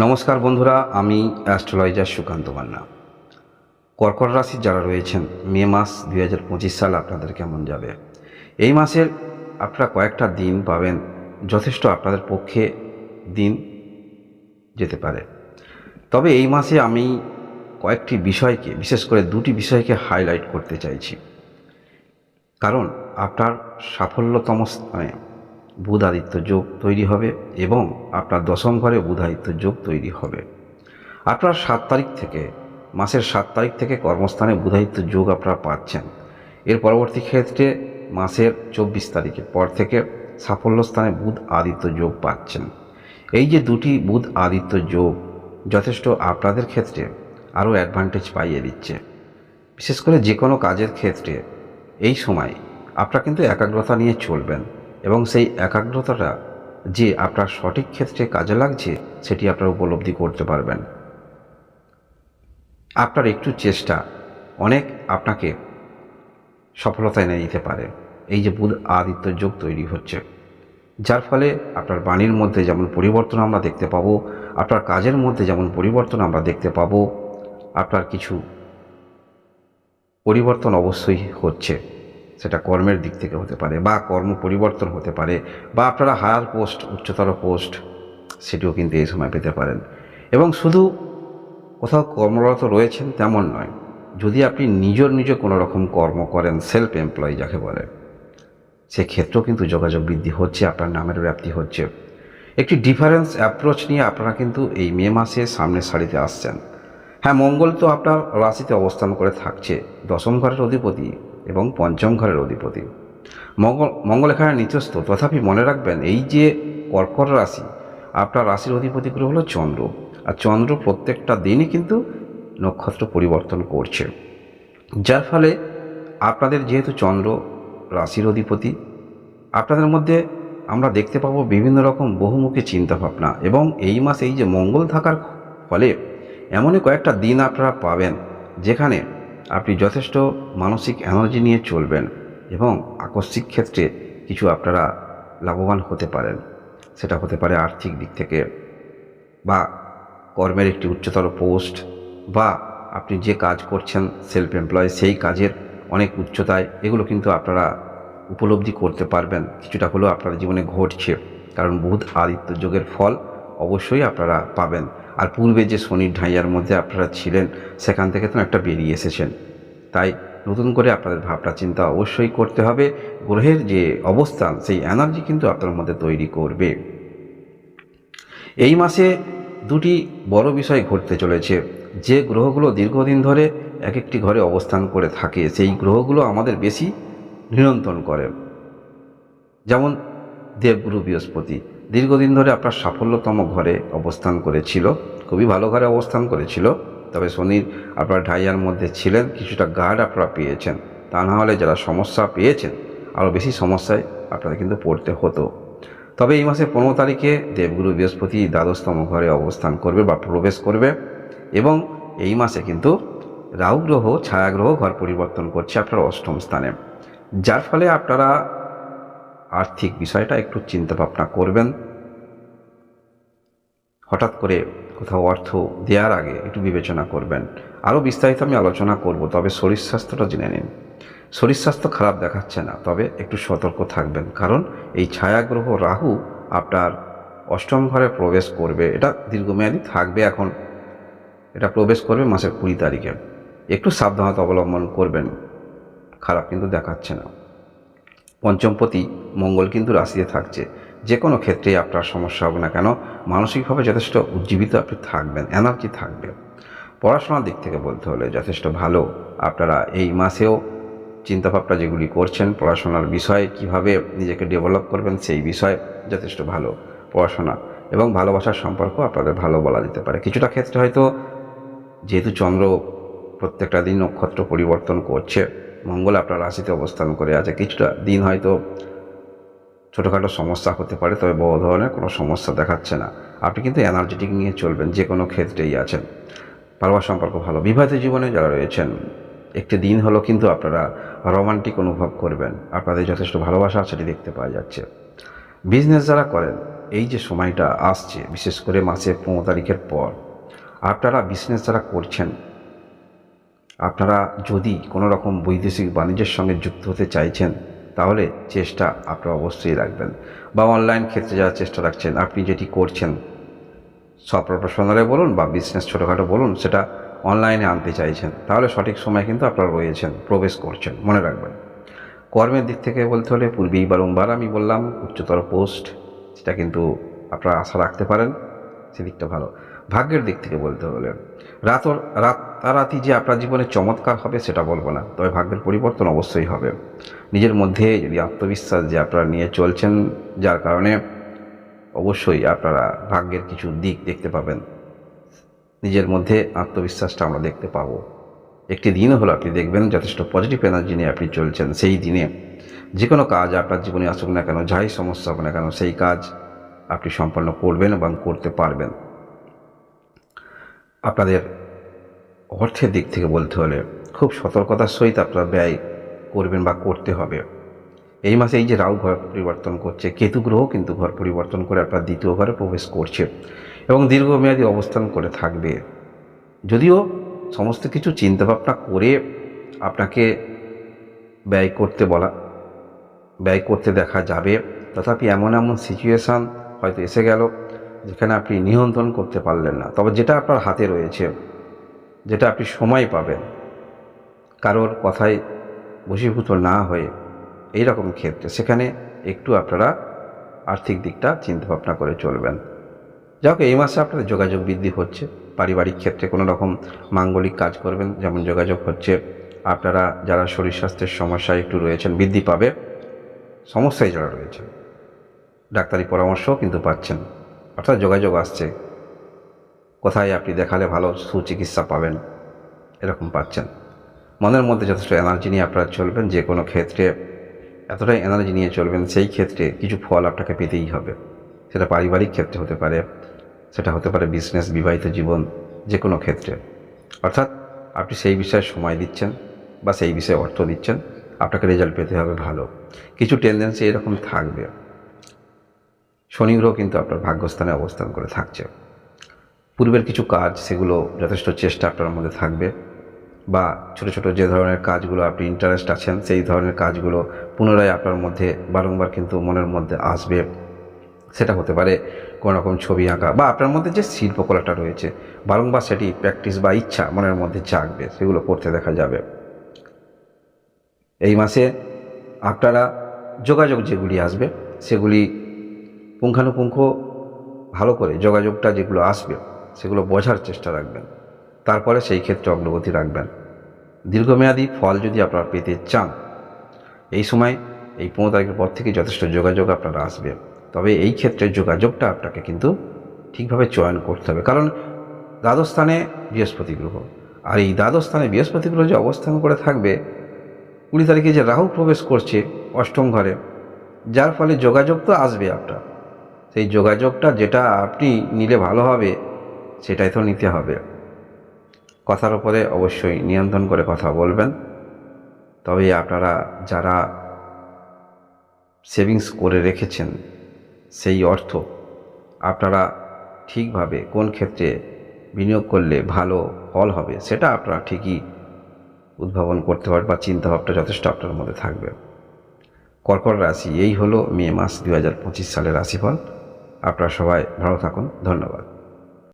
নমস্কার বন্ধুরা, আমি অ্যাস্ট্রোলজার সুকান্ত মান্না। কর্কট রাশির যারা রয়েছেন, মে মাস দুই হাজার পঁচিশ সাল আপনাদের কেমন যাবে? এই মাসের আপনারা কয়েকটা দিন পাবেন, যথেষ্ট আপনাদের পক্ষে দিন যেতে পারে। তবে এই মাসে আমি কয়েকটি বিষয়কে, বিশেষ করে দুটি বিষয়কে হাইলাইট করতে চাইছি। কারণ আপনার সাফল্যতম স্থানে বুধ আদিত্য যোগ তৈরি হবে এবং আপনার দশম ঘরে বুধ আদিত্য যোগ তৈরি হবে। আপনার সাত তারিখ থেকে, মাসের সাত তারিখ থেকে কর্মস্থানে বুধাদিত্য যোগ আপনারা পাচ্ছেন। এর পরবর্তী ক্ষেত্রে মাসের চব্বিশ তারিখের পর থেকে সাফল্য স্থানে বুধ আদিত্য যোগ পাচ্ছেন। এই যে দুটি বুধ আদিত্য যোগ যথেষ্ট আপনাদের ক্ষেত্রে আরও অ্যাডভান্টেজ পাইয়ে দিচ্ছে। বিশেষ করে যে কোনো কাজের ক্ষেত্রে এই সময় আপনারা কিন্তু একাগ্রতা নিয়ে চলবেন। এবং সেই একাগ্রতাটা যে আপনার সঠিক ক্ষেত্রে কাজে লাগছে, সেটি আপনার উপলব্ধি করতে পারবেন। আপনার একটু চেষ্টা অনেক আপনাকে সফলতা এনে দিতে পারে। এই যে বুধ আদিত্য যোগ তৈরি হচ্ছে, যার ফলে আপনার বাণীর মধ্যে যেমন পরিবর্তন আমরা দেখতে পাবো, আপনার কাজের মধ্যে যেমন পরিবর্তন আমরা দেখতে পাবো, আপনার কিছু পরিবর্তন অবশ্যই হচ্ছে। সেটা কর্মের দিক থেকে হতে পারে বা কর্ম পরিবর্তন হতে পারে বা আপনারা হায়ার পোস্ট, উচ্চতর পোস্ট, সেটিও কিন্তু এই সময় পেতে পারেন। এবং শুধু কোথাও কর্মরত রয়েছেন তেমন নয়, যদি আপনি নিজের নিজে কোনো রকম কর্ম করেন সেলফ এমপ্লয়ি যাকে বলে, সেক্ষেত্রেও কিন্তু যোগাযোগ বৃদ্ধি হচ্ছে, আপনার নামের ব্যাপ্তি হচ্ছে। একটি ডিফারেন্স অ্যাপ্রোচ নিয়ে আপনারা কিন্তু এই মে মাসে সামনের সারিতে আসছেন। হ্যাঁ মঙ্গল তো আপনার রাশিতে অবস্থান করে থাকছে, দশম ঘরের অধিপতি। এবং পঞ্চম ঘরের অধিপতি। মঙ্গল মঙ্গল এখানে নিচস্থ। তথাপি মনে রাখবেন, এই যে কর্কট রাশি, আপনার রাশির অধিপতি গ্রহ হলো চন্দ্র। আর চন্দ্র প্রত্যেকটা দিনই কিন্তু নক্ষত্র পরিবর্তন করছে। যার ফলে আপনাদের যেহেতু চন্দ্র রাশির অধিপতি, আপনাদের মধ্যে আমরা দেখতে পাবো বিভিন্ন রকম বহুমুখী চিন্তাভাবনা। এবং এই মাসে এই যে মঙ্গল থাকার ফলে এমনই কয়েকটা দিন আপনারা পাবেন, যেখানে আপনি যথেষ্ট মানসিক এনার্জি নিয়ে চলবেন এবং আকস্মিক ক্ষেত্রে কিছু আপনারা লাভবান হতে পারেন। সেটা হতে পারে আর্থিক দিক থেকে বা কর্মের একটি উচ্চতর পোস্ট বা আপনি যে কাজ করছেন সেলফ এমপ্লয় সেই কাজের অনেক উচ্চতায়, এগুলো কিন্তু আপনারা উপলব্ধি করতে পারবেন। কিছুটা হলেও আপনার জীবনে ঘটছে। কারণ বুধ আদিত্য যোগের ফল অবশ্যই আপনারা পাবেন। আর পূর্বে যে শনির ঢাইয়ার মধ্যে আপনারা ছিলেন, সেখান থেকে তো একটা বেরিয়ে এসেছেন। তাই নতুন করে আপনাদের ভাবনা চিন্তা অবশ্যই করতে হবে। গ্রহের যে অবস্থান, সেই এনার্জি কিন্তু আপনার মধ্যে তৈরি করবে। এই মাসে দুটি বড় বিষয় ঘটতে চলেছে। যে গ্রহগুলো দীর্ঘদিন ধরে এক একটি ঘরে অবস্থান করে থাকে, সেই গ্রহগুলো আমাদের বেশি নিয়ন্ত্রণ করে। যেমন দেবগুরু বৃহস্পতি দীর্ঘদিন ধরে আপনার সাফল্যতম ঘরে অবস্থান করেছিল, খুবই ভালো ঘরে অবস্থান করেছিল, তবে শনির আপনার ঢাইয়ার মধ্যে ছিলেন, কিছুটা গার্ড আপনারা পেয়েছেন। তা না হলে যারা সমস্যা পেয়েছেন, আরও বেশি সমস্যায় আপনাদের কিন্তু পড়তে হতো। তবে এই মাসে পনেরো তারিখে দেবগুরু বৃহস্পতি দ্বাদশতম ঘরে অবস্থান করবে বা প্রবেশ করবে এবং এই মাসে কিন্তু রাহু গ্রহ ছায়াগ্রহ ঘর পরিবর্তন করছে আপনার অষ্টম স্থানে। যার ফলে আপনারা আর্থিক বিষয়টা একটু চিন্তা ভাবনা করবেন। হঠাৎ করে কোথাও অর্থ দেওয়ার আগে একটু বিবেচনা করবেন। আরও বিস্তারিত আমি আলোচনা করব, তবে শরীর স্বাস্থ্যটা জেনে নিন। শরীর স্বাস্থ্য খারাপ দেখাচ্ছে না, তবে একটু সতর্ক থাকবেন, কারণ এই ছায়াগ্রহ রাহু আপনার অষ্টম ঘরে প্রবেশ করবে, এটা দীর্ঘমেয়াদী থাকবে এখন। এটা প্রবেশ করবে মাসের কুড়ি তারিখে। একটু সাবধানতা অবলম্বন করবেন, খারাপ কিন্তু দেখাচ্ছে না। পঞ্চমপতি মঙ্গল কিন্তু রাশিতে থাকছে। যে কোনো ক্ষেত্রেই আপনার সমস্যা হবে না কেন, মানসিকভাবে যথেষ্ট উজ্জীবিত আপনি থাকবেন এনার্জি থাকবে। পড়াশোনার দিক থেকে বলতে হলে যথেষ্ট ভালো। আপনারা এই মাসেও চিন্তাভাবনা যেগুলি করছেন, পড়াশোনার বিষয়ে কীভাবে নিজেকে ডেভেলপ করবেন সেই বিষয়ে যথেষ্ট ভালো পড়াশোনা এবং ভালোবাসার সম্পর্ক আপনাদের ভালো বলা যেতে পারে। কিছুটা ক্ষেত্রে হয়তো যেহেতু চন্দ্র প্রত্যেকটা দিন নক্ষত্র পরিবর্তন করছে, মঙ্গল আপনার রাশিতে অবস্থান করে আছে। কিছুটা দিন হয়তো ছোটোখাটো সমস্যা হতে পারে, তবে বড় ধরনের কোনো সমস্যা দেখাচ্ছে না। আপনি কিন্তু এনার্জেটিক নিয়ে চলবেন, যে কোনো ক্ষেত্রেই আছেন। ভালোবাসা সম্পর্ক ভালো। বিবাহিত জীবনে যারা রয়েছেন, একটি দিন হলো কিন্তু আপনারা রোমান্টিক অনুভব করবেন। আপনাদের যথেষ্ট ভালোবাসা সেটি দেখতে পাওয়া যাচ্ছে। বিজনেস যারা করেন, এই যে সময়টা আসছে, বিশেষ করে মাসের পনেরো তারিখের পর, আপনারা বিজনেস যারা করছেন, আপনারা যদি কোনো রকম বৈদেশিক বাণিজ্যের সঙ্গে যুক্ত হতে চাইছেন তাহলে চেষ্টা আপনারা অবশ্যই রাখবেন বা অনলাইন ক্ষেত্রে যারা চেষ্টা রাখছেন, আপনি যেটি করছেন সব প্রফেশনালে বলুন বা বিজনেস ছোটোখাটো বলুন, সেটা অনলাইনে আনতে চাইছেন, তাহলে সঠিক সময় কিন্তু আপনারা রয়েছেন, প্রবেশ করছেন, মনে রাখবেন। কর্মের দিক থেকে বলতে হলে পূর্বেই বারংবার আমি বললাম, উচ্চতর পোস্ট, সেটা কিন্তু আপনারা আশা রাখতে পারেন সেদিকটা ভালো। ভাগ্যের দিক থেকে বলতে হলে রাত রাতারাতি যে আপনার জীবনে চমৎকার হবে সেটা বলব না, তবে ভাগ্যের পরিবর্তন অবশ্যই হবে। নিজের মধ্যে যদি আত্মবিশ্বাস যে আপনারা নিয়ে চলছেন, যার কারণে অবশ্যই আপনারা ভাগ্যের কিছু দিক দেখতে পাবেন। নিজের মধ্যে আত্মবিশ্বাসটা আমরা দেখতে পাবো। একটি দিনও হলো আপনি দেখবেন যথেষ্ট পজিটিভ এনার্জি নিয়ে আপনি চলছেন, সেই দিনে যে কোনো কাজ আপনার জীবনে আসুক না কেন, যাই সমস্যা হোক না কেন, সেই কাজ আপনি সম্পন্ন করবেন এবং করতে পারবেন। আপনাদের অর্থের দিক থেকে বলতে হলে খুব সতর্কতার সহিত আপনারা ব্যয় করবেন বা করতে হবে। এই মাসে এই যে রাহু ঘর পরিবর্তন করছে, কেতু গ্রহ কিন্তু ঘর পরিবর্তন করে আপনার দ্বিতীয় ঘরে প্রবেশ করছে এবং দীর্ঘমেয়াদী অবস্থান করে থাকবে। যদিও সমস্ত কিছু চিন্তাভাবনা করে আপনাকে ব্যয় করতে বলা, ব্যয় করতে দেখা যাবে। তথাপি এমন এমন সিচুয়েশান হয়তো এসে গেল যেখানে আপনি নিয়ন্ত্রণ করতে পারলেন না। তবে যেটা আপনার হাতে রয়েছে, যেটা আপনি সময় পাবেন, কারোর কথায় বশীভূত না হয়ে এই রকম ক্ষেত্রে সেখানে একটু আপনারা আর্থিক দিকটা চিন্তাভাবনা করে চলবেন। যাই এই মাসে আপনাদের যোগাযোগ বৃদ্ধি হচ্ছে। পারিবারিক ক্ষেত্রে কোনো রকম মাঙ্গলিক কাজ করবেন, যেমন যোগাযোগ হচ্ছে। আপনারা যারা শরীর স্বাস্থ্যের সমস্যায় একটু রয়েছেন, বৃদ্ধি পাবে। সমস্যায় যারা রয়েছে ডাক্তারি পরামর্শও কিন্তু পাচ্ছেন। অর্থাৎ যোগাযোগ আসছে। কোথায় আপনি দেখালে ভালো সুচিকিৎসা পাবেন, এরকম পাচ্ছেন। মনের মধ্যে যথেষ্ট এনার্জি নিয়ে আপনারা চলবেন, যে কোনো ক্ষেত্রে এতটাই এনার্জি নিয়ে চলবেন, সেই ক্ষেত্রে কিছু ফল আপনাকে পেতেই হবে। সেটা পারিবারিক ক্ষেত্রে হতে পারে, সেটা হতে পারে বিজনেস বিবাহিত জীবন, যে কোনো ক্ষেত্রে। অর্থাৎ আপনি সেই বিষয়ে সময় দিচ্ছেন বা সেই বিষয়ে অর্থ দিচ্ছেন, আপনাকে রেজাল্ট পেতে হবে ভালো। কিছু টেন্ডেন্সি এরকম থাকবে। শনি গ্রহ কিন্তু আপনার ভাগ্যস্থানে অবস্থান করে থাকছে। পূর্বের কিছু কাজ, সেগুলো যথেষ্ট চেষ্টা আপনার মধ্যে থাকবে। বা ছোট ছোট যে ধরনের কাজগুলো আপনি ইন্টারেস্ট আছেন, সেই ধরনের কাজগুলো পুনরায় আপনার মধ্যে বারংবার কিন্তু মনের মধ্যে আসবে। সেটা হতে পারে কোনো রকম ছবি আঁকা বা আপনার মধ্যে যে শিল্পকলাটা রয়েছে, বারংবার সেটি প্র্যাকটিস বা ইচ্ছা মনের মধ্যে জাগবে, সেগুলো করতে দেখা যাবে। এই মাসে আপনারা যোগাযোগ যেগুলি আসবে, সেগুলি পুঙ্খানুপুঙ্খ ভালো করে যোগাযোগটা যেগুলো আসবে, সেগুলো বোঝার চেষ্টা রাখবেন। তারপরে সেই ক্ষেত্রে অগ্রগতি রাখবেন। দীর্ঘমেয়াদী ফল যদি আপনারা পেতে চান, এই সময় এই পনেরো তারিখের পর থেকে যথেষ্ট যোগাযোগ আপনারা আসবে। তবে এই ক্ষেত্রে যোগাযোগটা আপনাকে কিন্তু ঠিকভাবে চয়ন করতে হবে। কারণ দ্বাদশ স্থানে বৃহস্পতি গ্রহ। আর এই দ্বাদশ স্থানে বৃহস্পতি গ্রহ যে অবস্থান করে থাকবে, কুড়ি তারিখে যে রাহু প্রবেশ করছে অষ্টম ঘরে, যার ফলে যোগাযোগ তো আসবে আপনার। সেই যোগাযোগটা যেটা আপনি নিলে ভালো হবে, সেটাই তো নিতে হবে। কথার উপরে অবশ্যই নিয়ন্ত্রণ করে কথা বলবেন। তবে আপনারা যারা সেভিংস করে রেখেছেন, সেই অর্থ আপনারা ঠিকভাবে কোন ক্ষেত্রে বিনিয়োগ করলে ভালো ফল হবে, সেটা আপনারা ঠিকই উদ্ভাবন করতে পারবেন বা চিন্তাভাবনা যথেষ্ট আপনার মধ্যে থাকবে। কর্কট রাশি, এই হলো মে মাস দু হাজার পঁচিশ সালের রাশিফল। আপনারা সবাই ভালো থাকুন। ধন্যবাদ।